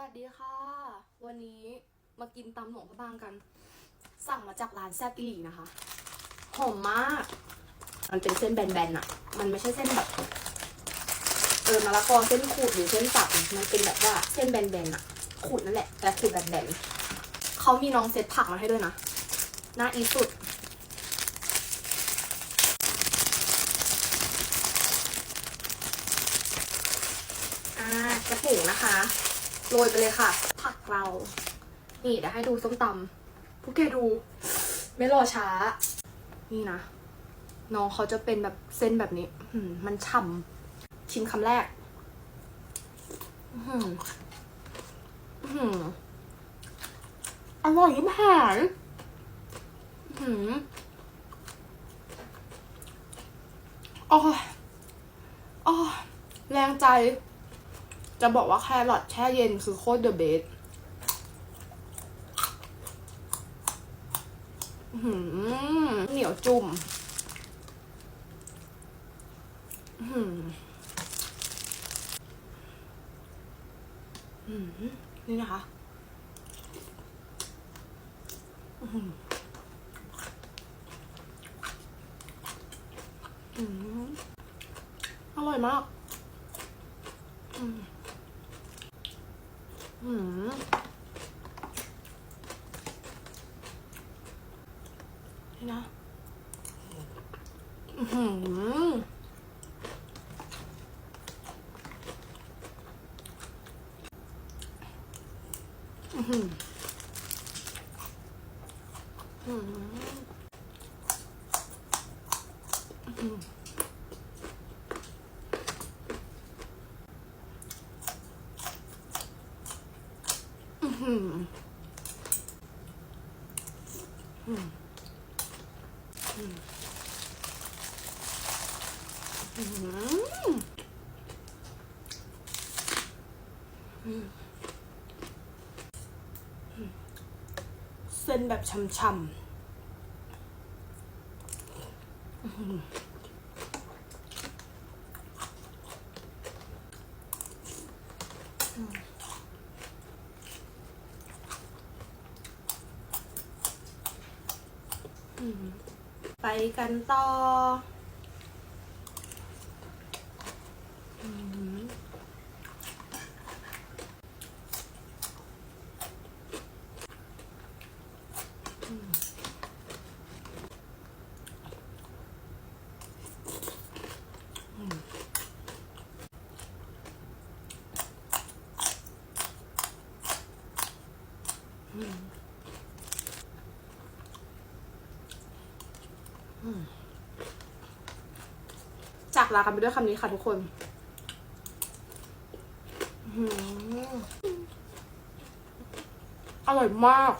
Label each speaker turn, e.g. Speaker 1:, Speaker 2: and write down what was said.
Speaker 1: วัสดีค่ะ วันนี้มากินตำหลวงพระบางกัน สั่งมาจากร้านแซ่บอิลีนะคะหอมมาก มันเป็นเส้นแบนๆอะมันไม่ใช่เส้นแบบเออมะละกอเส้นขูดหรือเส้นสับมันเป็นแบบว่าเส้นแบนๆอะขูดนั่นแหละ แต่ขูดแบนๆเขามีน้องเซตผักมาให้ด้วยนะน่าอีสุดอ่ากระถุงนะคะ โรยไปเลยค่ะ ผักเรา นี่เดี๋ยวให้ดูส้มตำพวกแกดู ไม่รอช้า นี่นะ น้องเขาจะเป็นแบบเส้นแบบนี้มันฉ่ำชิมคำแรกอร่อยยิ่งหายอื้ออโอ้โอ้แรงใจ จะบอกว่าแครอทแช่เย็นคือโคตรเดอะเบสเหนียวจุ่มนี่นะคะอื้อหืออื้อหืออร่อยมาก อืม อืมนี่นะอือหืออือหืออืมอืมอื้อหืออืมอืมอืมอืม เส้นแบบช่ำๆอื้อหืออืม ไปกันต่ออืมอืมอืมอืม จากลากันไปด้วยคำนี้ค่ะทุกคนอร่อยมาก